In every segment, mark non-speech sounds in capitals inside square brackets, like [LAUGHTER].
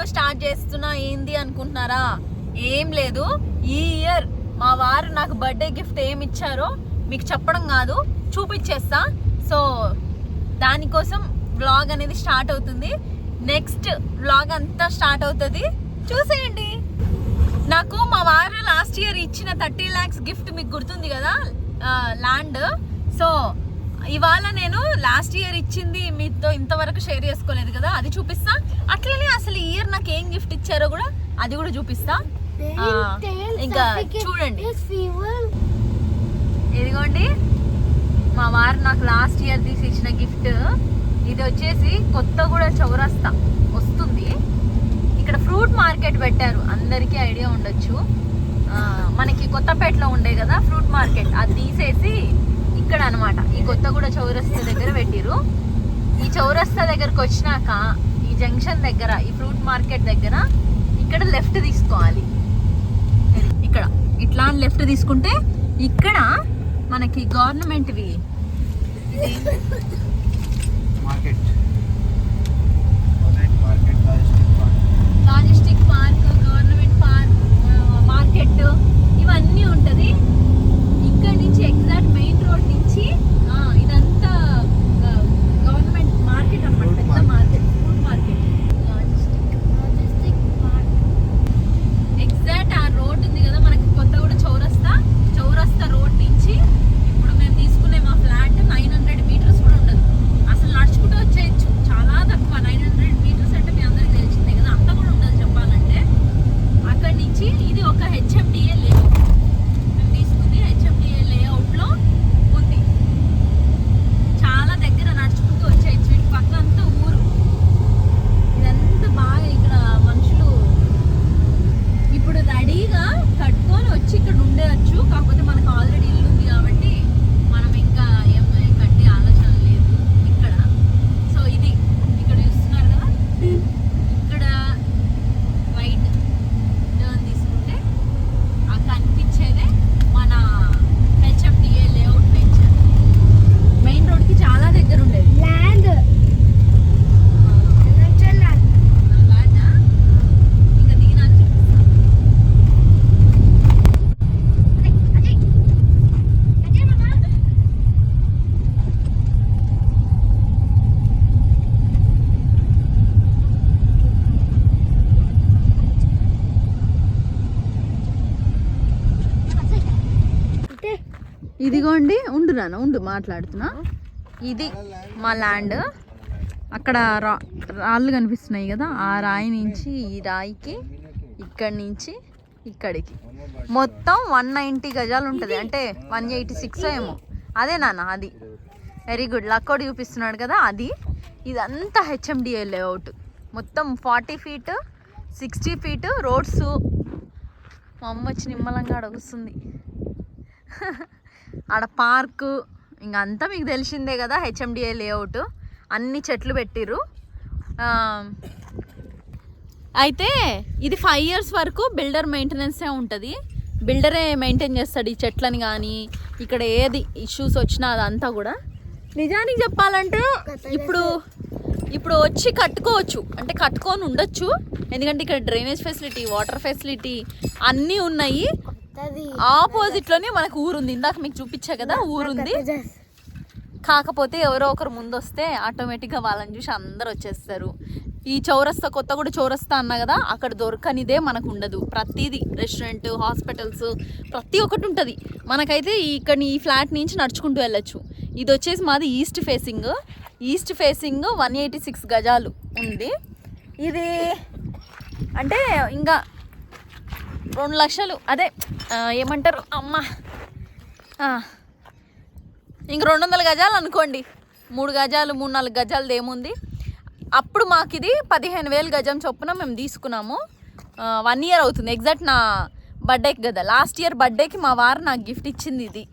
Video start చేస్తున్నా ఏంది అనుకుంటున్నారా? ఏం లేదు. ఈ ఇయర్ మా వారు నాకు బర్త్డే గిఫ్ట్ ఏమి ఇచ్చారో మీకు చెప్పడం కాదు చూపించేస్తా సో దానికోసం వ్లాగ్ అనేది స్టార్ట్ అవుతుంది. నెక్స్ట్ వ్లాగ్ అంతా స్టార్ట్ అవుతుంది. చూసేయండి. నాకు మా వారు లాస్ట్ ఇయర్ ఇచ్చిన థర్టీ ల్యాక్స్ గిఫ్ట్ మీకు గుర్తుంది కదా ల్యాండ్. సో ఇవాళ నేను లాస్ట్ ఇయర్ ఇచ్చింది మీతో ఇంతవరకు షేర్ చేసుకోలేదు కదా అది చూపిస్తా. అట్లనే అసలు ఈ ఇయర్ నాకు ఏం గిఫ్ట్ ఇచ్చారో కూడా అది కూడా చూపిస్తా. ఇంకా చూడండి. ఇదిగోండి మా వారు నాకు లాస్ట్ ఇయర్ తీసి ఇచ్చిన గిఫ్ట్ ఇది వచ్చేసి కొత్తగూడ చౌరస్తా వస్తుంది. ఇక్కడ ఫ్రూట్ మార్కెట్ పెట్టారు అందరికీ ఐడియా ఉండొచ్చు. మనకి కొత్తపేటలో ఉండే కదా ఫ్రూట్ మార్కెట్ అది తీసేసి ఇక్కడ అన్నమాట ఈ కొత్తగూడ చౌరస్తా దగ్గర పెట్టిరు ఈ చౌరస్తా దగ్గరకు వచ్చినాక ఈ జంక్షన్ దగ్గర ఈ ఫ్రూట్ మార్కెట్ దగ్గర ఇక్కడ లెఫ్ట్ తీసుకోవాలి. ఇక్కడ. ఇట్లా లెఫ్ట్ తీసుకుంటే ఇక్కడ మనకి గవర్నమెంట్వి market. Logistic park. Government park market ఇవన్నీ ఉంటుంది. ఇక్కడ నుంచి ఎగ్జాక్ట్ మెయిన్ రోడ్ నుంచి ఆ, ఇదంతా గవర్నమెంట్ మార్కెట్ అన్నమాట Fruit పెద్ద market. Market food market logistic exact ఆ రోడ్ ఉంది కదా మనకి కొత్తగూడ చౌరస్తా చౌరస్తా రోడ్ నుంచి ఇప్పుడు మేము తీసుకునే మా ఫ్లాట్ నైన్ హండ్రెడ్ మీటర్స్ కూడా ఉండదు అసలు నడుచుకుంటూ వచ్చేయచ్చు చాలా తక్కువ నైన్ హండ్రెడ్ మీటర్స్ అంటే మీ అందరికి తెలిసిందే కదా అంత కూడా ఉండదు చెప్పాలంటే అక్కడి నుంచి ఇది ఒక హెచ్ఎండిఏ లేఅవుట్ మేము తీసుకుంది హెచ్ఎండిఏ లేఅవుట్లో ఉంది చాలా దగ్గర నడుచుకుంటూ వచ్చేయచ్చు ఇటు పక్క అంతా ఊరు ఇదంతా బాగా ఇక్కడ మనుషులు ఇప్పుడు రెడీగా కట్టుకొని వచ్చి ఇక్కడ ఉండేయచ్చు కాకపోతే మనకు ఆల్రెడీ ఇల్లు ఉంది కాబట్టి మనం ఇంకా ఏం కట్టే ఆలోచన లేదు ఇక్కడ సో ఇది ఇక్కడ చూస్తున్నారు కదా ఇక్కడ రైట్ టర్న్ తీసుకుంటే ఆ కనిపించేదే మన హెచ్ఎండిఏ లేఅవుట్ వెంచర్ మెయిన్ రోడ్కి చాలా దగ్గర ఉండేది అలాగా ఇంకా దిగినాక చూపిస్తా ఇదిగోండి ఉండు నాన్న ఉండు మాట్లాడుతున్నా. ఇది మా ల్యాండ్. అక్కడ రా రాళ్ళు కనిపిస్తున్నాయి కదా ఆ రాయి నుంచి ఈ రాయికి ఇక్కడి నుంచి ఇక్కడికి. మొత్తం వన్ నైంటీ గజాలు ఉంటుంది. అంటే వన్ ఎయిటీ సిక్స్ ఏమో. అదే నాన్న అది. వెరీ గుడ్ లక్కోడ్ చూపిస్తున్నాడు కదా అది. ఇదంతా హెచ్ఎండిఏ లేఅవుట్. మొత్తం forty feet sixty feet roads. మా అమ్మ వచ్చి నిమ్మలంగా అడుగుతుంది [LAUGHS] ఆడ పార్కు ఇంక అంతా మీకు తెలిసిందే కదా హెచ్ఎండిఏ లేఅవుట్. అన్ని చెట్లు పెట్టిర్రు. ఆ, అయితే ఇది ఫైవ్ ఇయర్స్ వరకు బిల్డర్ మెయింటెనెన్సే ఉంటుంది. బిల్డరే మెయింటైన్ చేస్తాడు ఈ చెట్లని కానీ ఇక్కడ ఏది ఇష్యూస్ వచ్చినా అదంతా కూడా. నిజానికి చెప్పాలంటే ఇప్పుడు ఇప్పుడు వచ్చి కట్టుకోవచ్చు. అంటే కట్టుకొని ఉండొచ్చు. ఎందుకంటే ఇక్కడ డ్రైనేజ్ ఫెసిలిటీ వాటర్ ఫెసిలిటీ అన్నీ ఉన్నాయి. ఆపోజిట్లోనే మనకు ఊరుంది. ఇందాక మీకు చూపించా కదా ఊరుంది. కాకపోతే ఎవరో ఒకరు ముందు వస్తే ఆటోమేటిక్గా వాళ్ళని చూసి అందరు వచ్చేస్తారు. ఈ చౌరస్తా కొత్త కూడా చౌరస్తా అన్నా కదా అక్కడ దొరకనిదే మనకు ఉండదు. ప్రతిదీ రెస్టారెంట్ హాస్పిటల్స్ ప్రతి ఒక్కటి ఉంటుంది. మనకైతే ఇక్కడ ఈ ఫ్లాట్ నుంచి నడుచుకుంటూ వెళ్ళొచ్చు. ఇది వచ్చేసి మాది east facing. East facing one eighty six గజాలు ఉంది. ఇది అంటే ఇంకా రెండు లక్షలు. అదే ఏమంటారు? అమ్మ. ఇంక రెండు వందల గజాలు అనుకోండి. మూడు గజాలు మూడు నాలుగు గజాలది ఏముంది? అప్పుడు మాకు ఇది పదిహేను వేలు గజం చొప్పున మేము తీసుకున్నాము. వన్ ఇయర్ అవుతుంది. ఎగ్జాక్ట్ నా బర్త్డేకి కదా. లాస్ట్ ఇయర్ బర్త్డేకి మా వారు నాకు గిఫ్ట్ ఇచ్చింది ఇది.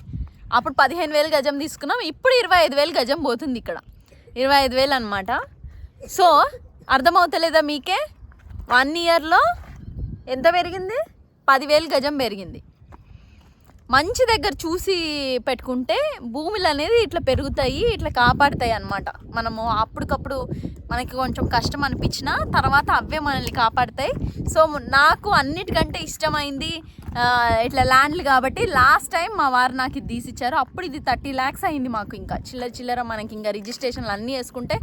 అప్పుడు పదిహేను వేలు గజం తీసుకున్నాం. ఇప్పుడు ఇరవై ఐదు వేలు గజం పోతుంది ఇక్కడ. ఇరవై ఐదు వేలు అనమాట సో అర్థమవుతలేదా మీకే? వన్ ఇయర్లో ఎంత పెరిగింది? పదివేలు గజం పెరిగింది. మంచి దగ్గర చూసి పెట్టుకుంటే భూములు అనేది ఇట్లా పెరుగుతాయి ఇట్లా కాపాడుతాయి అన్నమాట. మనము అప్పటికప్పుడు మనకి కొంచెం కష్టం అనిపించినా తర్వాత అవే మనల్ని కాపాడుతాయి. సో నాకు అన్నిటికంటే ఇష్టమైంది ఇట్లా ల్యాండ్లు కాబట్టి లాస్ట్ టైం మా వారు నాకు ఇది తీసిచ్చారు. అప్పుడు ఇది థర్టీ ల్యాక్స్ అయింది మాకు ఇంకా. చిల్లర చిల్లర మనకి ఇంకా రిజిస్ట్రేషన్లు అన్నీ వేసుకుంటే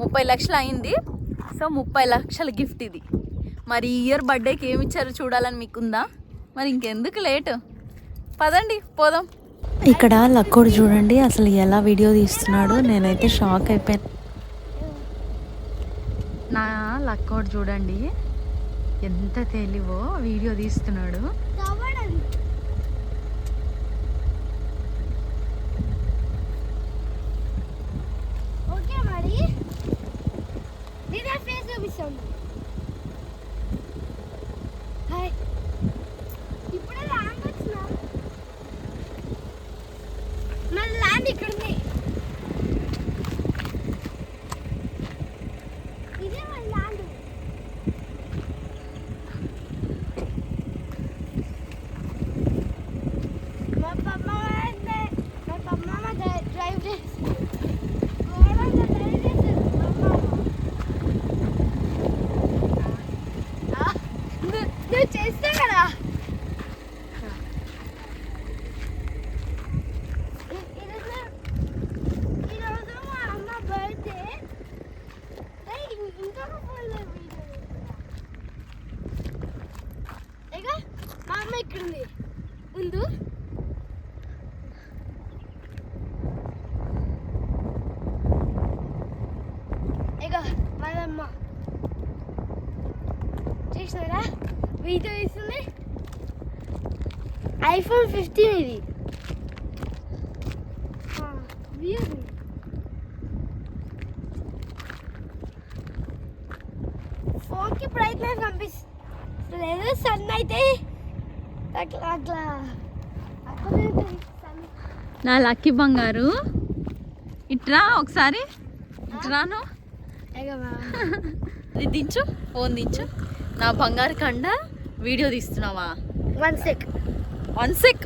ముప్పై లక్షలు అయింది. సో ముప్పై లక్షల గిఫ్ట్ ఇది. మరి ఈ ఇయర్ బర్త్డేకి ఏమి ఇచ్చారో చూడాలని మీకు ఉందా మరి ఇంకెందుకు లేట్ పదండి పోదాం. ఇక్కడ లక్కోడు చూడండి అసలు ఎలా వీడియో తీస్తున్నాడో నేనైతే షాక్ అయిపోయాను. నా లక్కోడు చూడండి ఎంత తెలివో వీడియో తీస్తున్నాడు ఓకే మరి నేను ఫేస్ చూపిస్తాను హాయ్ ఇప్పుడే ల్యాండ్ వచ్చిన మన ల్యాండ్ ఇక్కడ ఉంది ఇదే మన ల్యాండ్ మా పమ్మ మా పమ్మ డ్రైవ్ చేసి ఘోరంగా డ్రైవ్ చేశారు మా మామ. ఆ, నువ్వు నువ్వు చేస్తే కదా ఈ- ఈరోజు ఈరోజు మా అమ్మ బర్త్డే ఏయ్, ఇం- ఇంకొక ఫోన్లో వీడియో తీస్తున్నా. ఇగో మా అమ్మ ఇక్కడ ఉంది ముందు ఇగో మనమ్మ చూసినారా వీడియో ఇస్తుంది ఐఫోన్ ఫిఫ్టీన్ ఇది. ఫోన్కి బ్రైట్నెస్ కనిపిస్తలేదు సన్ అయితే అట్లా అట్లా. నా లక్కీ బంగారు. ఇట్రా ఒకసారి. ఇట్రాను. [LAUGHS] దించు ఫోన్ దించు. నా బంగారు కండ video తీస్తున్నావా? One sec. One sec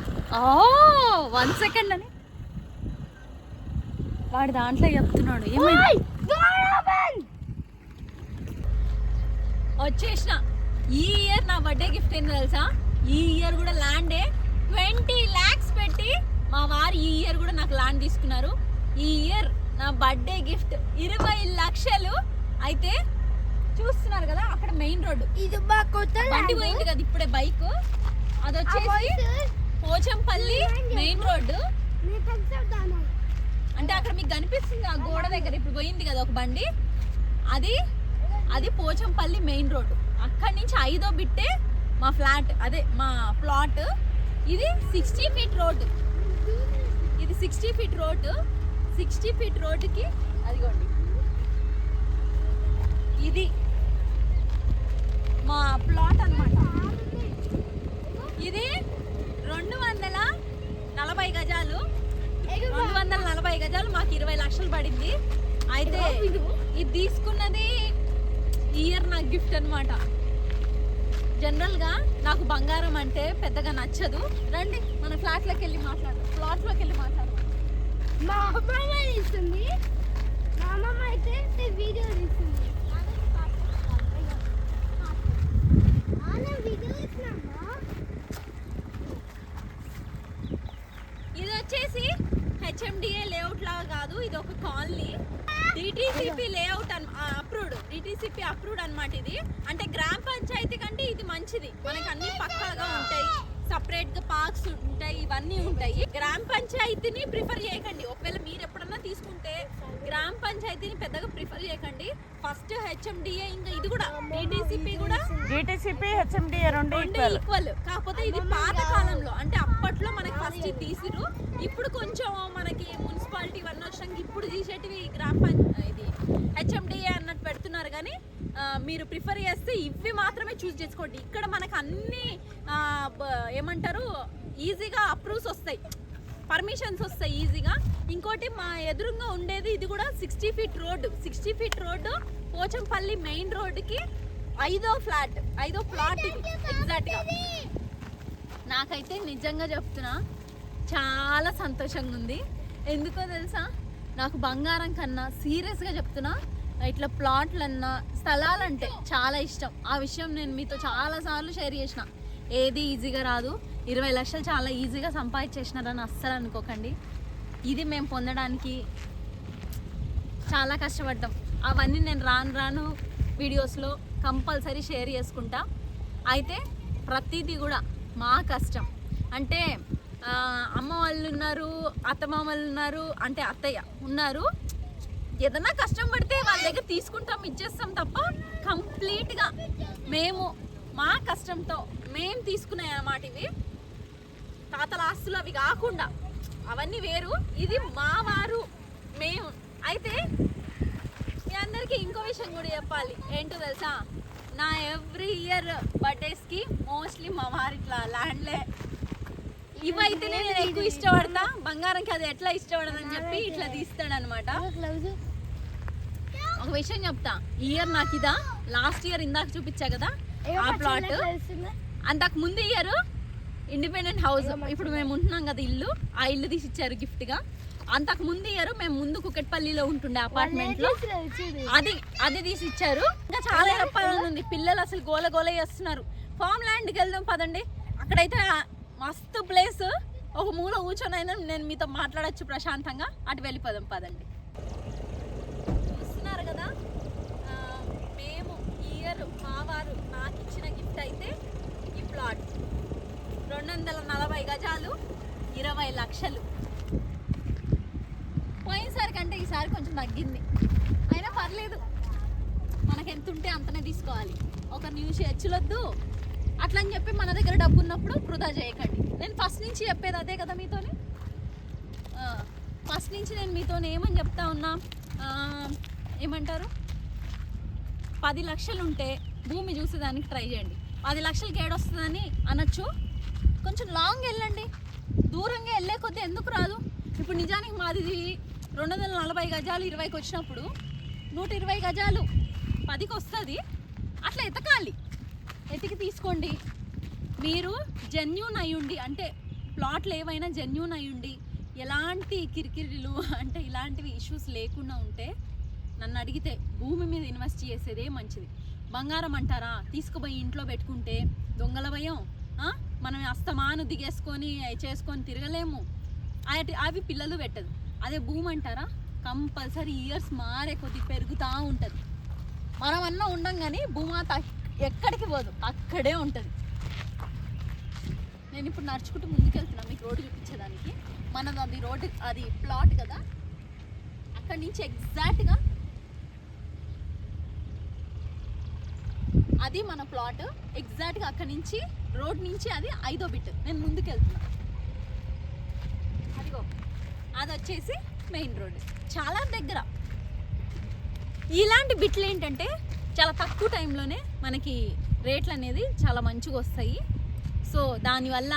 one second అని. వాడు దాంట్లో చెప్తున్నాడు. వచ్చేసిన. ఈ ఇయర్ నా బర్త్డే గిఫ్ట్ ఏందో తెలుసా? ఈ ఇయర్ కూడా ల్యాండే ట్వంటీ ల్యాక్స్ పెట్టి మా వారు ఈ ఇయర్ కూడా నాకు ల్యాండ్ తీసుకున్నారు. ఈ ఇయర్ నా బర్త్డే గిఫ్ట్ ఇరవై లక్షలు అయితే చూస్తున్నారు కదా అక్కడ మెయిన్ రోడ్డు ఇది బండి పోయింది కదా ఇప్పుడే బైక్ అది వచ్చేసి పోచంపల్లి మెయిన్ రోడ్డు. అంటే అక్కడ మీకు కనిపిస్తుంది ఆ గోడ దగ్గర ఇప్పుడు పోయింది కదా ఒక బండి. అది అది పోచంపల్లి మెయిన్ రోడ్డు. అక్కడి నుంచి ఐదో బిట్టే మా ఫ్లాట్ అదే మా ప్లాట్. ఇది సిక్స్టీ ఫీట్ రోడ్డు. ఇది sixty feet road. Sixty feet రోడ్డుకి అదిగోండి. ఇది మా ప్లాట్ అన్నమాట. ఇది రెండు వందల నలభై గజాలు. రెండు వందల నలభై గజాలు మాకు ఇరవై లక్షలు పడింది. అయితే ఇది తీసుకున్నది ఇయర్ నాకు గిఫ్ట్ అనమాట జనరల్గా నాకు బంగారం అంటే పెద్దగా నచ్చదు. రండి మన ఫ్లాట్లోకి వెళ్ళి మాట్లాడు ఫ్లాట్లోకి వెళ్ళి మాట్లాడు మా అమ్మమ్మ తీస్తుంది మా అమ్మమ్మ అయితే వీడియో తీస్తుంది వీడియో తీసినమ్మా ఇది వచ్చేసి హెచ్ఎండిఏ లేఅవుట్ లాగా కాదు ఇది ఒక colony. DTCP layout unapproved DTCP approved అనమాట ఇది. అంటే గ్రామ పంచాయతీ కంటే ఇది మంచిది. మనకి అన్ని పక్కాగా ఉంటాయి. సపరేట్గా పార్క్స్ ఉంటాయి ఇవన్నీ ఉంటాయి. గ్రామ పంచాయతీని ప్రిఫర్ చేయకండి. ఒకవేళ మీరు ఎప్పుడన్నా తీసుకుంటే గ్రామ పంచాయతీని పెద్దగా ప్రిఫర్ చేయకండి. ఫస్ట్ హెచ్ఎండిఏ ఇంకా ఇది కూడా డిటిసిపి కూడా డిటిసిపి హెచ్ఎండి రెండు ఈక్వల్ కాకపోతే ఇది పాత కాలంలో అంటే అప్పట్లో మనకి ఫస్ట్ తీసిరు ఇప్పుడు కొంచెం మనకి మున్సిపాలిటీ ఇవన్నీ వచ్చినాక ఇప్పుడు తీసేటివి గ్రామ ఇది హెచ్ఎండిఏ పెడుతున్నారు కానీ మీరు ప్రిఫర్ చేస్తే ఇవి మాత్రమే చూస్ చేసుకోండి. ఇక్కడ మనకు అన్ని ఏమంటారు ఈజీగా అప్రూవ్స్ వస్తాయి. పర్మిషన్స్ వస్తాయి ఈజీగా. ఇంకోటి మా ఎదురుగా ఉండేది ఇది కూడా sixty feet road. Sixty feet road Pochampally main రోడ్డుకి ఐదో ఫ్లాట్ ఐదో ప్లాట్ ఎగ్జాక్ట్గా నాకైతే నిజంగా చెప్తున్నా చాలా సంతోషంగా ఉంది ఎందుకో తెలుసా? నాకు బంగారం కన్నా సీరియస్గా చెప్తున్నా ఇట్లా ప్లాట్లన్నా స్థలాలంటే చాలా ఇష్టం. ఆ విషయం నేను మీతో చాలా సార్లు షేర్ చేసిన. ఏది ఈజీగా రాదు. ఇరవై లక్షలు చాలా ఈజీగా సంపాదించేసినారని అస్సలు అనుకోకండి. ఇది మేము పొందడానికి చాలా కష్టపడ్డాం. అవన్నీ నేను రాను రాను వీడియోస్లో కంపల్సరీ షేర్ చేసుకుంటా. అయితే ప్రతిదీ కూడా మా కష్టం. అంటే అమ్మ వాళ్ళు ఉన్నారు అత్తమామలు వాళ్ళు ఉన్నారు అంటే అత్తయ్య ఉన్నారు. ఏదైనా కష్టం పడితే వాళ్ళ దగ్గర తీసుకుంటాం ఇచ్చేస్తాం తప్ప కంప్లీట్గా మేము మా కష్టంతో మేము తీసుకున్నాయి అన్నమాట ఇవి. తాతల ఆస్తులు అవి కాకుండా అవన్నీ వేరు. ఇది మా వారు మేము. అయితే మీ అందరికీ ఇంకో విషయం కూడా చెప్పాలి. ఏంటో తెలుసా? నా ఎవ్రీ ఇయర్ బర్త్డేస్కి మోస్ట్లీ మా వారు ఇట్లా ల్యాండ్లే. ఇవైతేనే నేను ఎక్కువ ఇష్టపడతా. బంగారంకి అది ఎట్లా ఇష్టపడదని చెప్పి ఇట్లా తీస్తాడనమాట ఒక విషయం చెప్తా. ఇయర్ నాకు ఇదా? లాస్ట్ ఇయర్ ఇందాక చూపించా కదా? ఆ ప్లాట్ అంతకు ముందు ఇయర్ ఇండిపెండెంట్ హౌస్ ఇప్పుడు మేము ఉంటున్నాం కదా ఇల్లు. ఆ ఇల్లు తీసి ఇచ్చారు గిఫ్ట్గా. అంతకు ముందు ఇయర్ మేము ముందు కుకెట్పల్లిలో ఉంటుండే అపార్ట్మెంట్లో. అది అది తీసి ఇచ్చారు ఇంకా చాలా చెప్పాలని ఉంది. పిల్లలు అసలు గోల గోల చేస్తున్నారు. ఫామ్ ల్యాండ్కి వెళ్దాం పదండి. అక్కడైతే మస్తు ప్లేస్ ఒక మూల కూర్చొని అయినా నేను మీతో మాట్లాడొచ్చు ప్రశాంతంగా. అటు వెళ్ళిపోదాం పదండి చూస్తున్నారు కదా ఆ, మేము ఇయర్ మా వారు నాకు ఇచ్చిన గిఫ్ట్ అయితే ఈ ప్లాట్ రెండు వందల నలభై గజాలు ఇరవై లక్షలు. పోయినసారి కంటే ఈసారి కొంచెం తగ్గింది. అయినా పర్లేదు. మనకు ఎంత ఉంటే అంతనే తీసుకోవాలి. ఒక న్యూస్ హెచ్చులొద్దు అట్లా అని చెప్పి మన దగ్గర డబ్బు ఉన్నప్పుడు వృధా చేయకండి. నేను ఫస్ట్ నుంచి చెప్పేది అదే కదా మీతోని? ఫస్ట్ నుంచి నేను మీతో ఏమని చెప్తా ఉన్నా? ఏమంటారు? పది లక్షలు ఉంటే భూమి చూసేదానికి ట్రై చేయండి. పది లక్షలకి ఏడొస్తుందని అనొచ్చు. కొంచెం లాంగ్ వెళ్ళండి. దూరంగా వెళ్ళే కొద్దీ ఎందుకు రాదు? ఇప్పుడు నిజానికి మాది రెండు వందల నలభై గజాలు ఇరవైకి వచ్చినప్పుడు నూట ఇరవై గజాలు పదికి వస్తుంది. అట్లా ఎతకాలి. ఎతికి తీసుకోండి. మీరు జెన్యూన్ అయ్యుండి అంటే ప్లాట్లు ఏవైనా జెన్యూన్ అయ్యుండి ఎలాంటి కిరికిరిలు అంటే ఇలాంటివి ఇష్యూస్ లేకుండా ఉంటే నన్ను అడిగితే భూమి మీద ఇన్వెస్ట్ చేసేదే మంచిది. బంగారం అంటారా? తీసుకుపోయి ఇంట్లో పెట్టుకుంటే దొంగల భయం. మనం అస్తమాను దిగేసుకొని చేసుకొని తిరగలేము. అవి అవి పిల్లలు పెట్టదు. అదే భూమి అంటారా? కంపల్సరీ ఇయర్స్ మారే కొద్ది పెరుగుతూ ఉంటుంది. మనం అన్న ఉండం కానీ భూమాత ఎక్కడికి పోదు. అక్కడే ఉంటుంది. నేను ఇప్పుడు నడుచుకుంటూ ముందుకెళ్తున్నా మీకు రోడ్డు చూపించేదానికి. మనది అది రోడ్డు అది ప్లాట్ కదా. అక్కడి నుంచి ఎగ్జాక్ట్గా అది మన ప్లాట్ ఎగ్జాక్ట్గా అక్కడి నుంచి రోడ్ నుంచి అది ఐదో బిట్ నేను ముందుకెళ్తున్నా. అదిగో అది వచ్చేసి మెయిన్ రోడ్ చాలా దగ్గర. ఇలాంటి బిట్లు ఏంటంటే చాలా తక్కువ టైంలోనే మనకి రేట్లు అనేది చాలా మంచిగా వస్తాయి. సో దానివల్ల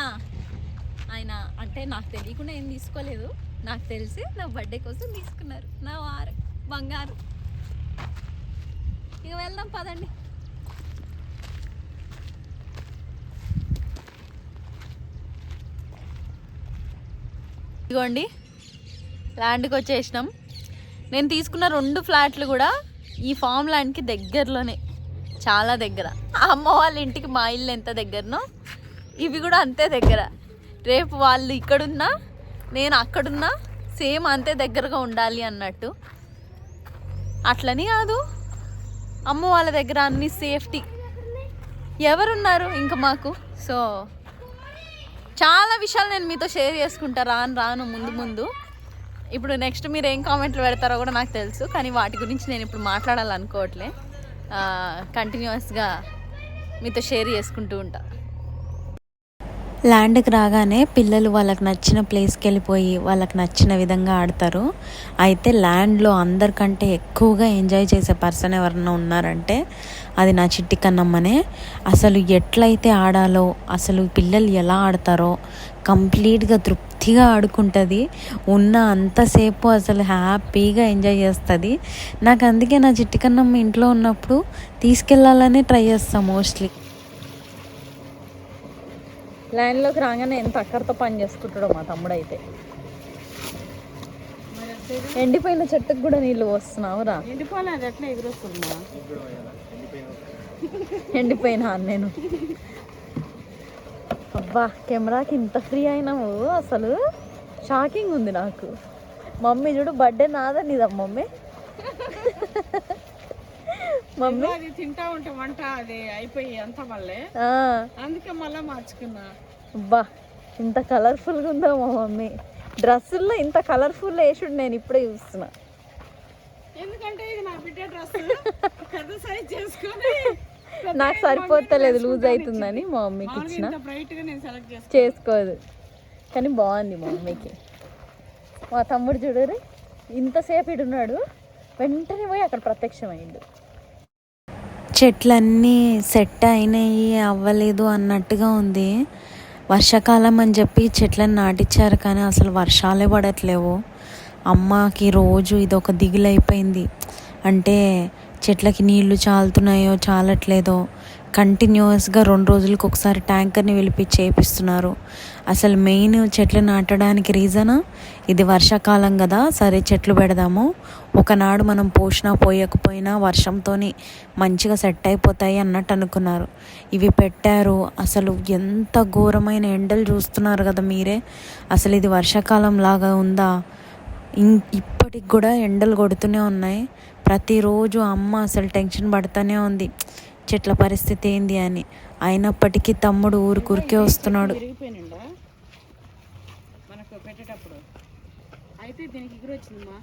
ఆయన అంటే నాకు తెలియకుండా ఏం తీసుకోలేదు. నాకు తెలిసి నా బర్త్డే కోసం తీసుకున్నారు. నా వారు బంగారు. ఇక వెళ్దాం పదండి. ఇదిగోండి. ల్యాండ్కి వచ్చేసినాం. నేను తీసుకున్న రెండు ఫ్లాట్లు కూడా ఈ ఫామ్ ల్యాండ్కి దగ్గరలోనే చాలా దగ్గర. అమ్మ వాళ్ళ ఇంటికి మా ఇల్లు ఎంత దగ్గరనో ఇవి కూడా అంతే దగ్గర. రేపు వాళ్ళు ఇక్కడున్నా నేను అక్కడున్నా సేమ్ అంతే దగ్గరగా ఉండాలి అన్నట్టు. అట్లని కాదు. అమ్మ వాళ్ళ దగ్గర అన్ని సేఫ్టీ. ఎవరున్నారు ఇంకా మాకు? సో చాలా విషయాలు నేను మీతో షేర్ చేసుకుంటా. రాను రాను ముందు ముందు. ఇప్పుడు నెక్స్ట్ మీరు ఏం కామెంట్లు పెడతారో కూడా నాకు తెలుసు. కానీ వాటి గురించి నేను ఇప్పుడు మాట్లాడాలనుకోవట్లే. కంటిన్యూస్గా మీతో షేర్ చేసుకుంటూ ఉంటాను ల్యాండ్కి రాగానే పిల్లలు వాళ్ళకి నచ్చిన ప్లేస్కి వెళ్ళిపోయి వాళ్ళకి నచ్చిన విధంగా ఆడతారు. అయితే ల్యాండ్లో అందరికంటే ఎక్కువగా ఎంజాయ్ చేసే పర్సన్ ఎవరన్నా ఉన్నారంటే అది నా చిట్టి కన్నమ్మనే. అసలు ఎట్లయితే ఆడాలో అసలు పిల్లలు ఎలా ఆడతారో కంప్లీట్గా తృప్తిగా ఆడుకుంటుంది. ఉన్న అంతసేపు అసలు హ్యాపీగా ఎంజాయ్ చేస్తుంది. నాకు అందుకే నా చిట్టి కన్నమ్మ ఇంట్లో ఉన్నప్పుడు తీసుకెళ్ళాలని ట్రై చేస్తాను మోస్ట్లీ. లైన్లోకి రాగానే ఎంత అక్కడితో పని చేసుకుంటాడో మా తమ్ముడు అయితే ఎండిపోయిన చెట్టుకు కూడా నీళ్ళు పోస్తున్నావురా ఎండిపోయినా నేను. అబ్బా కెమెరాకి ఇంత ఫ్రీ అయినావు అసలు. షాకింగ్ ఉంది నాకు. మమ్మీ చూడు బర్త్డే నాదా నీదా మమ్మీ. మమ్మీ? అది తింటా ఉంటే వంట అది అయిపోయి అంత మళ్ళీ. అందుకే మళ్ళీ మార్చుకున్నా. అబ్బా ఇంత కలర్ఫుల్గా ఉందా మా మమ్మీ? డ్రెస్సుల్లో ఇంత కలర్ఫుల్ వేసుడు నేను ఇప్పుడే చూస్తున్నా. ఎందుకంటే ఇది నా బిడ్డ డ్రెస్ [LAUGHS] పెద్ద సైజ్ చేసుకొని నాకు సరిపోతలేదు లూజ్ అవుతుందని మా మమ్మీకి ఇచ్చిన. చేసుకోదు. కానీ బాగుంది మా మమ్మీకి. మా తమ్ముడు చూడరు ఇంతసేపు ఇడు ఉన్నాడు వెంటనే పోయి అక్కడ ప్రత్యక్షమైండు. చెట్లన్నీ సెట్ అయినాయి అవ్వలేదు అన్నట్టుగా ఉంది. వర్షాకాలం అని చెప్పి చెట్లను నాటించారు కానీ అసలు వర్షాలే పడట్లేవు. అమ్మకి రోజు ఇది ఒక దిగులైపోయింది. అంటే చెట్లకి నీళ్ళు చాలుతున్నాయో చాలట్లేదో కంటిన్యూస్గా రెండు రోజులకు ఒకసారి ట్యాంకర్ని పిలిపి చేపిస్తున్నారు. అసలు మెయిన్ చెట్లు నాటడానికి రీజన్? ఇది వర్షాకాలం కదా సరే చెట్లు పెడదాము. ఒకనాడు మనం పోసినా పోయకపోయినా వర్షంతో మంచిగా సెట్ అయిపోతాయి అన్నట్టు అనుకున్నారు. ఇవి పెట్టారు. అసలు ఎంత ఘోరమైన ఎండలు చూస్తున్నారు కదా మీరే. అసలు ఇది వర్షాకాలం లాగా ఉందా? ఇం ఇప్పటికి కూడా ఎండలు కొడుతూనే ఉన్నాయి. ప్రతిరోజు అమ్మ అసలు టెన్షన్ పడుతూనే ఉంది. చెట్ల పరిస్థితి ఏంది అని. అయినప్పటికీ తమ్ముడు ఊరికూరికే వస్తున్నాడు. విరిగిపోయినండా మనకు పెట్టేటప్పుడు. అయితే దీనికి ఎగురు వచ్చిందమ్మా.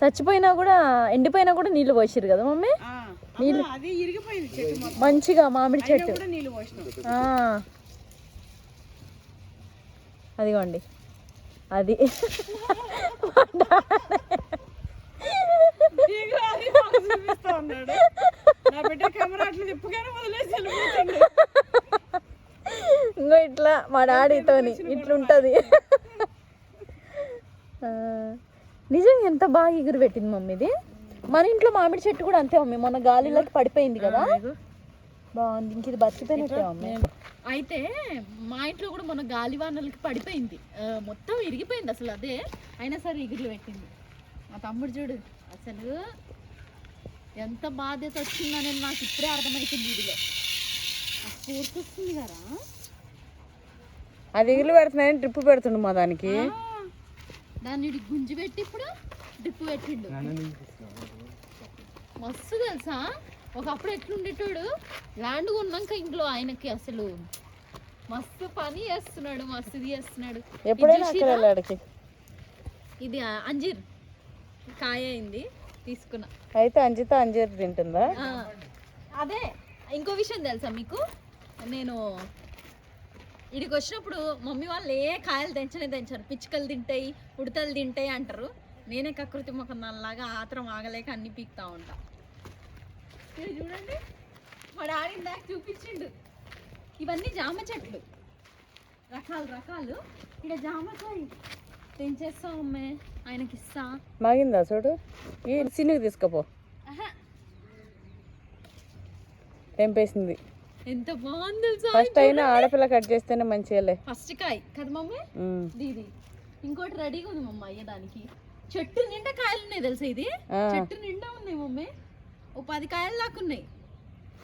చచ్చిపోయినా కూడా ఎండిపోయినా కూడా నీళ్ళు పోసిరు కదా మమ్మీ? ఆ, అమ్మా, అది ఇరిగిపోయింది చెట్టు మొత్తం. మంచిగా మామిడి అయినా చెట్టు. కూడా నీళ్ళు పోసినాం. ఆ. అదిగోండి. అది. [LAUGHS] చూపిస్తా ఉన్నాడు నా బిడ్డ కెమెరా అట్లా తిప్పుగానే వదిలేసి ఇంకో ఇట్లా మా డాడీతోని ఇట్లుంటది. నిజంగా ఎంత బాగా ఎగురు పెట్టింది మమ్మీది మన ఇంట్లో మామిడి చెట్టు కూడా అంతే మమ్మీ మొన్న గాలిలోకి పడిపోయింది కదా? బాగుంది ఇంక ఇది బతికిపోయినట్టే మమ్మీ. అయితే మా ఇంట్లో కూడా మొన్న గాలివానలకి పడిపోయింది. మొత్తం ఇరిగిపోయింది అసలు అదే. అయినా సరే ఎగురులు పెట్టింది. మా తమ్ముడు చూడు. అసలు ఎంత బాధ్యత వచ్చిందనేది నాకు ఇప్పుడే అర్థమవుతుంది స్ఫూర్తి వస్తుంది కదా. అది ఎగులు పెడుతున్నాయని ట్రిప్ పెడుతుండు మా దానికి. దాన్ని గుంజి పెట్టి ఇప్పుడు డ్రిప్ పెట్టిండు. మస్తు తెలుసా? ఒకప్పుడు ఎట్లుండేటోడు ల్యాండ్ కొన్నాక ఇంట్లో ఆయనకి అసలు మస్తు పని చేస్తున్నాడు మస్తు చేస్తున్నాడు. ఎప్పుడైనా ఇది అంజీర్. కాయ అయింది తీసుకున్నా. అయితే అంజిత అంజీర్ తింటుందా? అదే ఇంకో విషయం తెలుసా మీకు? నేను ఇడికి వచ్చినప్పుడు మమ్మీ వాళ్ళు ఏ కాయలు తెంచనే తెంచారు. పిచ్చుకలు తింటాయి ఉడతలు తింటాయి అంటారు. నేనే కకృతి ముఖం దానిలాగా ఆత్రం ఆగలేక అన్ని పీక్తా ఉంటా. ఇది చూడండి. మా డాడీ ఇందాక చూపించిండు. ఇవన్నీ జామ చెట్లు. రకాలు రకాలు. ఇక్కడ జామకాయ తెంచేస్తా అమ్మే. ఆయనకి ఇస్తా మాగిందా చూడు ఈ సినికి తీసుకపో. తెంపేసింది. ఎంత బాగుంది తెలుసా ఫస్ట్ అయినా ఆడపిల్ల కట్ చేస్తేనే మంచిగాలే. ఫస్ట్ కాయ. కదా మమ్మీ. దీది. ఇంకోటి రెడీగా ఉంది మమ్మ అయ్యడానికి. చెట్టు నిండా కాయలు ఉన్నాయి తెలుసా ఇది. చెట్టు నిండా ఉన్నాయి మమ్మీ. ఓ పది కాయలు దాకా ఉన్నాయి.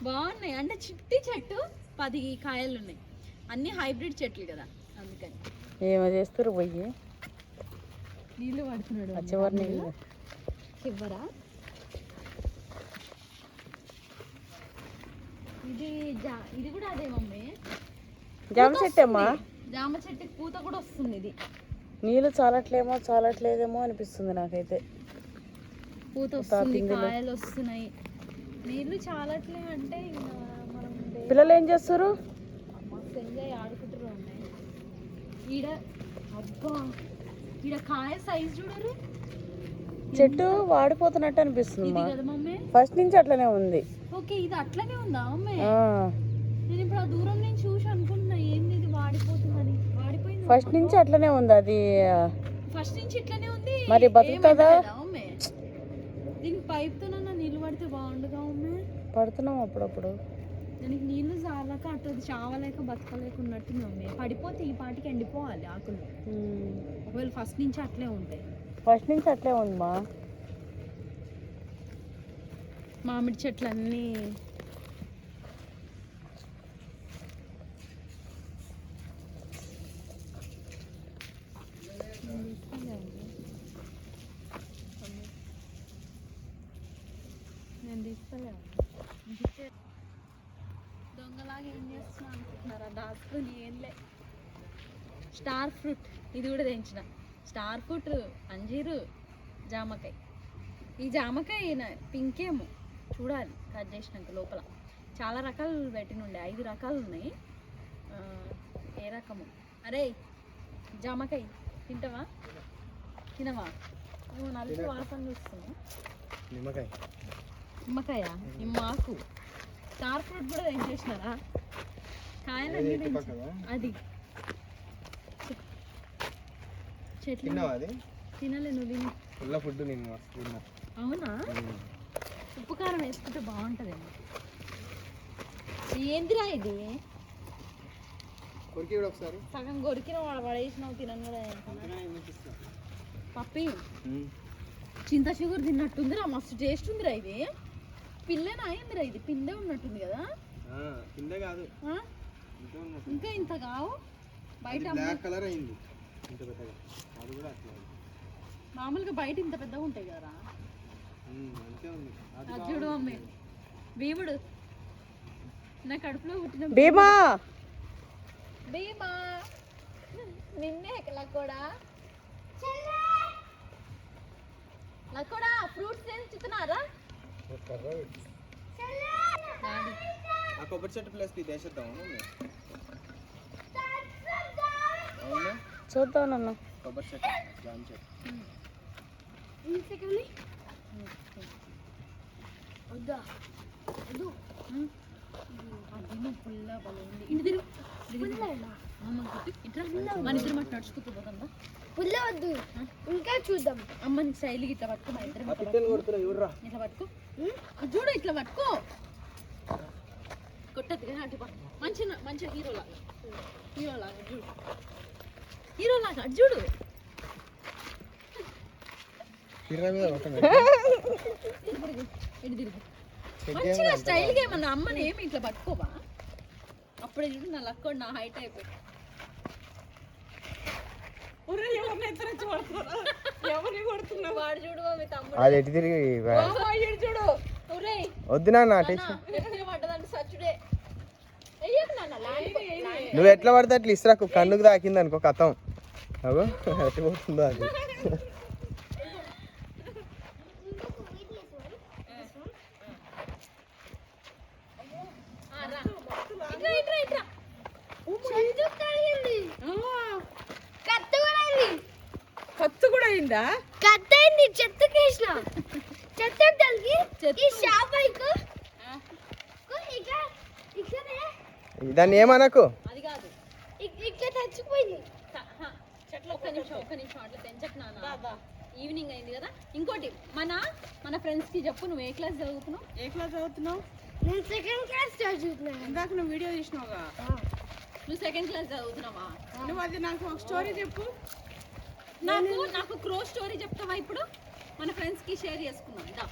బాగున్నాయి. అంటే చిట్టి చెట్టు పది కాయలు ఉన్నాయి. అన్ని హైబ్రిడ్ చెట్లు కదా. అందుకని. ఏమో చేస్తారు పోయి. నీళ్ళు పడుతున్నాడు చివరి నీళ్ళు. ఇవ్వరా ఇది ఇది కూడా అదే మమ్మీ. జామ చెట్టు అమ్మా జామ చెట్టుకి పూత కూడా వస్తుంది ఇది. నీళ్ళు చాలట్లేమో చాలట్లేదేమో అనిపిస్తుంది నాకైతే. పూత వస్తుంది కాయలు వస్తున్నాయి. నీళ్ళు చాలట్లే అంటే మనం పిల్లలు ఏం చేస్తారు? ఎంజాయ్ ఆడుకుంటారు ఈడ అబ్బా! ఈడ కాయ సైజ్ చూడరు? చెట్టు వాడిపోతున్నట్టు అనిపిస్తుంది ఇది మా కదా మమ్మీ? ఫస్ట్ నుంచి అట్లనే ఉంది. ఓకే ఇది అట్లనే ఉందా మమ్మీ? నేను ఇప్పుడు ఆ దూరం నుంచి చూసి అనుకుంటున్నా ఏంది ఇది వాడిపోతుందని? వాడిపోయింది ఫస్ట్ నుంచి అట్లనే ఉంది అది ఫస్ట్ నుంచి ఇట్లనే ఉంది? మరి బతుకుతుందా? మమ్మీ? దీనికి పైప్తో నీళ్ళు పడితే బాగుండుగా మమ్మీ? పడుతున్నాం అప్పుడప్పుడు. దానికి నీళ్ళు చాలక అటు చావలేక బతకలేకున్నట్టు మమ్మీ. పడిపోతే ఈ పాటికి ఎండిపోవాలి ఆకులు. ఒకవేళ ఫస్ట్ నుంచి అట్లే ఉంటాయి ఫస్ట్ నుంచి అట్లే ఉంది మా. మామిడి చెట్లు అన్నీ నేను తీసుకోలేను. దొంగలాగా ఏం చేస్తున్నా అనుకుంటున్నారా? దాచుకొని ఏం లే. Star fruit. ఇది కూడా తెంచిన. స్టార్ ఫ్రూట్ అంజీరు జామకాయ. ఈ జామకాయ నా- పింక్ ఏమో. చూడాలి కట్ చేసినాక లోపల. చాలా రకాలు పెట్టినుండే ఐదు రకాలు ఉన్నాయి. ఏ రకము? అరే జామకాయ. తింటావా? తినవా? నువ్వు నలుపు వాసన చూస్తున్నా నిమ్మకాయ. నిమ్మకాయ? నిమ్మాకు స్టార్ ఫ్రూట్ కూడా ఏం చేసినారా కాయలు అది. చెట్లు తిన్నావా అది? తినలే నువ్వు తిని. ఫుల్ ఫుడ్ నేను మస్తు తిన్నా. అవునా? ఉప్పు కారం వేసుకుంటే బాగుంటుందేమో. ఏందిరా ఇది? కొరికి కూడా ఒకసారి. సగం కొరికిన వాడు పడేసినావు తినను కూడా పప్పి చింత షుగర్ తిన్నట్టుందిరా మస్తు టేస్ట్ ఉందిరా ఇది. పిల్లనా అయిందిరా ఇది పిందే ఉన్నట్టుంది కదా. కింద. కాదు? ఇంకా ఇంత కావు? బయట బ్లాక్ కలర్ అయింది. ఇంత పెద్దగా? అది కూడా అట్లా. మామూలుగా బయట ఇంత పెద్దగా ఉంటాయి కదా అంతే ఉంది. అది చూడు భీముడు. నా కడుపులో పుట్టిన భీమా! భీమా! నిన్నే లక్కోడా? లక్కోడా ఫ్రూట్స్ ఏం చిత్తున్నారా ఆ కొబ్బరి చెట్టు ప్లేస్ తీసేద్దాం అవునా? చూద్దాం నన్ను. కొబ్బరి చెట్టు జామ చెట్టు వద్దా? అది నువ్వు పుల్ల వద్దు. ఇంకా చూద్దాం. అమ్మని శైలి ఇట్లా పట్టుకో మా ఇద్దరం ఇట్లా పట్టుకో. అది చూడు ఇట్లా పట్టుకో. కొట్టద్దు కానీ అటు. మంచి మంచి హీరో లాగా హీరో లాగా చూడు. హీరో ఇటు తిరుగు. మంచిగా స్టైల్గా ఏమన్నా అమ్మని ఏమి ఇట్లా పట్టుకోవా? అప్పుడే చూడు నా లక్కోడు నా హైట్ అయిపోయి. అది ఎటు తిరిగి ఈడు చూడు. వద్దు నాన్న నువ్వు ఎట్లా పడితే అట్లా ఇసురాకు కన్నుకు తాకింది అనుకో కథం. అగో ఎట్లా పోతుందో అది ఇట్రా ఇట్రా ఇట్రా చెట్టు కలిగింది కత్త కూడా అయింది కత్తు కూడా అయిందా చెత్త కలిగి ఈ షాపైకు ఇక ఇక్కడే. దాన్ని ఏమనకు అది కాదు ఇక్- ఇక్కడ చచ్చిపోయింది త- హ, చెట్లు ఒక్క నిమిషం ఒక్క నిమిషం అట్లా పెంచకు నాన్న ఈవినింగ్ అయింది కదా ఇంకోటి మన మన ఫ్రెండ్స్కి చెప్పు నువ్వు ఏ క్లాస్ చదువుతున్నావు ఏ క్లాస్ చదువుతున్నావు నేను సెకండ్ క్లాస్ చదువుతున్నాను ఇందాక నువ్వు వీడియో తీసినావుగా. నువ్వు సెకండ్ క్లాస్ చదువుతున్నావా? నువ్వు అది నాకు ఒక స్టోరీ చెప్పు. నాకు నాకు క్రో స్టోరీ చెప్తావా ఇప్పుడు? మన ఫ్రెండ్స్కి షేర్ చేసుకుందాం దా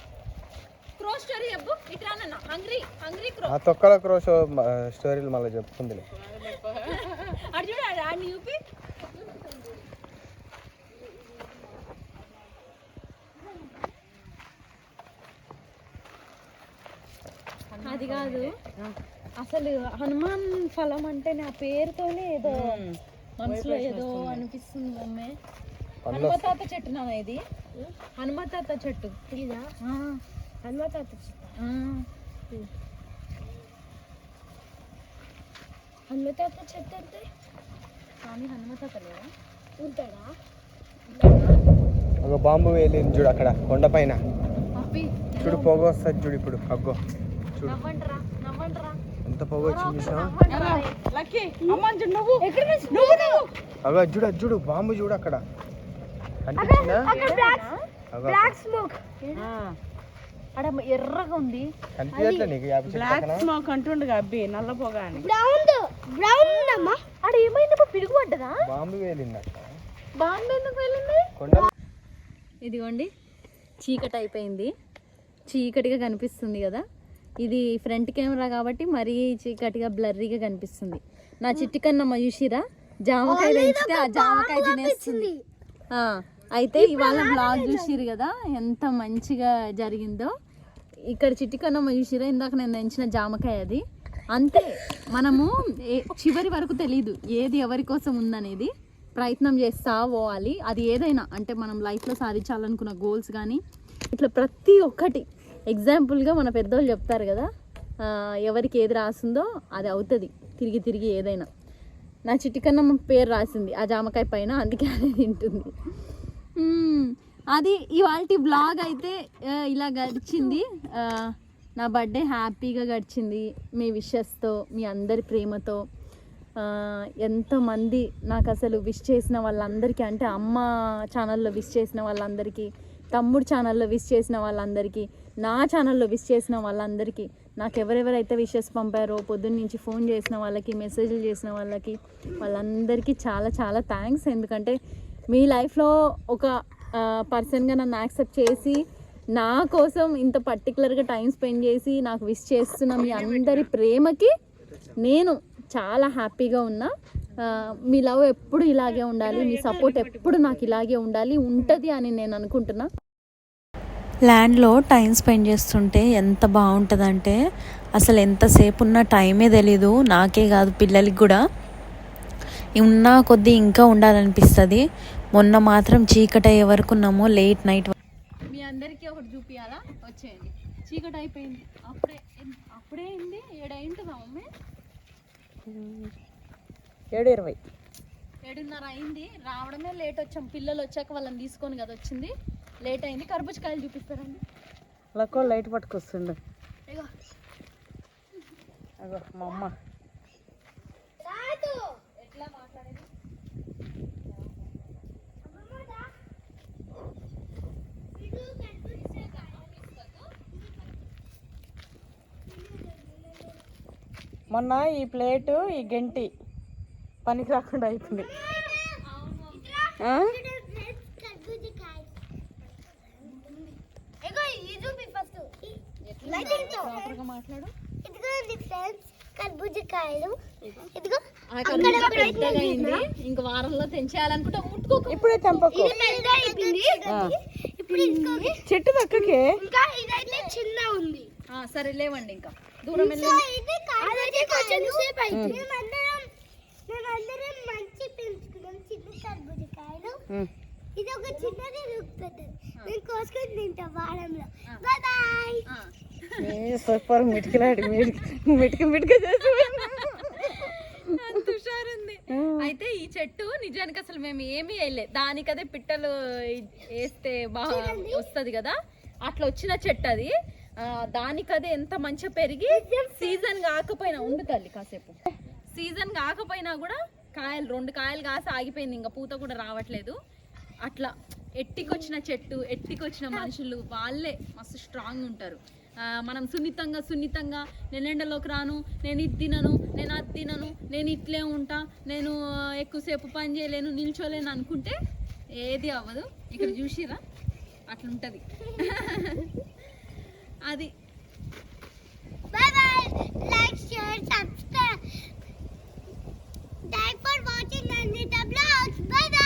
క్రో స్టోరీ చెప్పు ఇట్లా నాన్న. హంగ్రీ హంగ్రీ క్రో ఆ తొక్కల క్రోష్ స్టోరీలు మళ్ళీ చెప్పుకుందిలే. అటు చూడు ఆడ- అది కాదు. అసలు హనుమాన్ ఫలం అంటే నా పేరుతోనే ఏదో మనసులో ఏదో అనిపిస్తుంది మమ్మీ. పండ్లు హనుమతాత చెట్టు నాన్న ఇది. హనుమతాత చెట్టు. ఇదా? ఆ, హనుమత ఆ. హనుమత చెట్టు అంటే? కానీ హనుమతాత లేదా ఉంటాడా? ఒక బాంబు వేలింది చూడు అక్కడ కొండపైన చూడు పొగ వస్తుంది చూడు ఇప్పుడు. అగ్గో. చూడు. ఎంత పొగ వచ్చింది బాంబు చూడు అక్కడ. కనిపించిందా? అక్కడ బ్లాక్ అగో. Black smoke. ఆడ ఎర్రగా ఉంది. స్మోక్ అంటుండగా అబ్బి నల్ల పొగ అని. బ్రౌన్ బ్రౌన్ ఉందమ్మా. ఆడ ఏమైంది పిడుగు పడ్డదా? బాంబు వేలింది అక్క బాంబు ఎందుకు వెళ్ళింది కొండ ఇదిగోండి చీకటి అయిపోయింది. చీకటిగా కనిపిస్తుంది కదా. ఇది ఫ్రంట్ కెమెరా కాబట్టి మరీ చీకటిగా బ్లర్రీగా కనిపిస్తుంది. నా చిట్టి కన్నమ్మ చూసిరా జామకాయ తెంచితే ఆ జామకాయ తినేస్తుంది. అయితే ఇవాళ బ్లాగ్ చూసిరు కదా ఎంత మంచిగా జరిగిందో. ఇక్కడ చిట్టి కన్నమ్మ చూసిరా ఇందాక నేను తెంచిన జామకాయ అది. అంతే మనము చివరి వరకు తెలియదు ఏది ఎవరి కోసం ఉందనేది ప్రయత్నం చేస్తా పోవాలి. అది ఏదైనా అంటే మనం లైఫ్లో సాధించాలనుకున్న గోల్స్ కానీ ఇట్లా ప్రతి ఒక్కటి ఎగ్జాంపుల్గా మన పెద్దోళ్ళు చెప్తారు కదా ఎవరికి ఏది రాసిందో అది అవుతుంది తిరిగి తిరిగి ఏదైనా. నా చిట్టికన్నమ్మ పేరు రాసింది ఆ జామకాయ పైన అందుకే అది తింటుంది. అది ఇవాళ బ్లాగ్ అయితే ఇలా గడిచింది. నా బర్త్డే హ్యాపీగా గడిచింది. మీ విషెస్తో మీ అందరి ప్రేమతో. ఎంతోమంది నాకు అసలు విష్ చేసిన వాళ్ళందరికీ అంటే అమ్మ ఛానల్లో విష్ చేసిన వాళ్ళందరికీ తమ్ముడు ఛానల్లో విష్ చేసిన వాళ్ళందరికీ నా ఛానల్లో విష్ చేసిన వాళ్ళందరికీ నాకు ఎవరెవరైతే విషెస్ పంపారో పొద్దున్న నుంచి ఫోన్ చేసిన వాళ్ళకి మెసేజ్లు చేసిన వాళ్ళకి వాళ్ళందరికీ చాలా చాలా థ్యాంక్స్ ఎందుకంటే మీ లైఫ్లో ఒక పర్సన్గా నన్ను యాక్సెప్ట్ చేసి నా కోసం ఇంత పర్టికులర్గా టైం స్పెండ్ చేసి నాకు విష్ చేస్తున్న మీ అందరి ప్రేమకి నేను చాలా హ్యాపీగా ఉన్నా. మీ లవ్ ఎప్పుడు ఇలాగే ఉండాలి మీ సపోర్ట్ ఎప్పుడు నాకు ఇలాగే ఉండాలి ఉంటుంది అని నేను అనుకుంటున్నా. ల్యాండ్లో టైం స్పెండ్ చేస్తుంటే ఎంత బాగుంటుందంటే అసలు ఎంతసేపు ఉన్న టైమే తెలీదు. నాకే కాదు పిల్లలకి కూడా. ఉన్న కొద్దీ ఇంకా ఉండాలనిపిస్తుంది. మొన్న మాత్రం చీకటి అయ్యే వరకు ఉన్నాము లేట్ నైట్ మీ అందరికీ ఒకటి చూపియాలా? వచ్చేయండి. చీకటి అయిపోయింది అప్పుడే అప్పుడే అయింది? ఏడైంటుందా మమ్మీ? ఏడు ఇరవై. ఏడున్నర అయింది. రావడమే లేట్ వచ్చాం. పిల్లలు వచ్చాక వాళ్ళని తీసుకొని కదా వచ్చింది. లేట్ అయింది. కర్బూజకాయలు చూపిస్తారండి. లక్కో లైట్ పట్టుకొస్తుండు. అగో మా అమ్మ. మొన్న ఈ ప్లేటు ఈ గంటి. పనికి రాకుండా అయిపోయింది ఆ? ఇగో ఇది చూపి ఫస్ట్ ప్రాపర్గా మాట్లాడు ఇదిగోండి ఫ్రెండ్స్ కర్బూజకాయలు ఇదిగో ఆ కర్బూజా పెద్దగా అయింది ఇంక ముట్టుకోకు. ఇప్పుడే తెంపకు. చెట్టు దక్కకే ఇంకా ఇదైతే చిన్న ఉంది. ఆ, సరే లేవండి ఇంకా. దూరం ఇది ఒక చిన్నది నేను కోసుకొని తింటాం వారంలో. బాయ్. సూపర్ మిటికిలాడి మిటికి మిటికి మిటికి చేసి హుషారుంది. అయితే ఈ చెట్టు నిజానికి అసలు మేము ఏమీ వేయలే. దానికదే పిట్టలు వేస్తే బాగా వస్తది కదా? అట్లా వచ్చిన చెట్టు అది. దానికదే ఎంత మంచిగా పెరిగి సీజన్ కాకపోయినా ఉండు తల్లి కాసేపు. సీజన్ కాకపోయినా కూడా కాయలు రెండు కాయలు కాసి ఆగిపోయింది. ఇంకా పూత కూడా రావట్లేదు. అట్లా ఎట్టికొచ్చిన చెట్టు ఎట్టికొచ్చిన మనుషులు వాళ్ళే మస్తు స్ట్రాంగ్ ఉంటారు. మనం సున్నితంగా సున్నితంగా నేను ఎండలోకి రాను నేను ఇది తినను నేను అది తినను నేను ఇట్లే ఉంటా నేను ఎక్కువసేపు పని చేయలేను నిల్చోలేను అనుకుంటే ఏది అవ్వదు ఇక్కడ చూసిరా అట్లుంటది [LAUGHS] అది Bye bye. Like, share, subscribe. Thanks for watching Nandita Vlogs. Bye bye.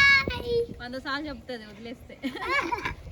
వంద సార్లు చెప్తుంది వదిలేస్తే [LAUGHS]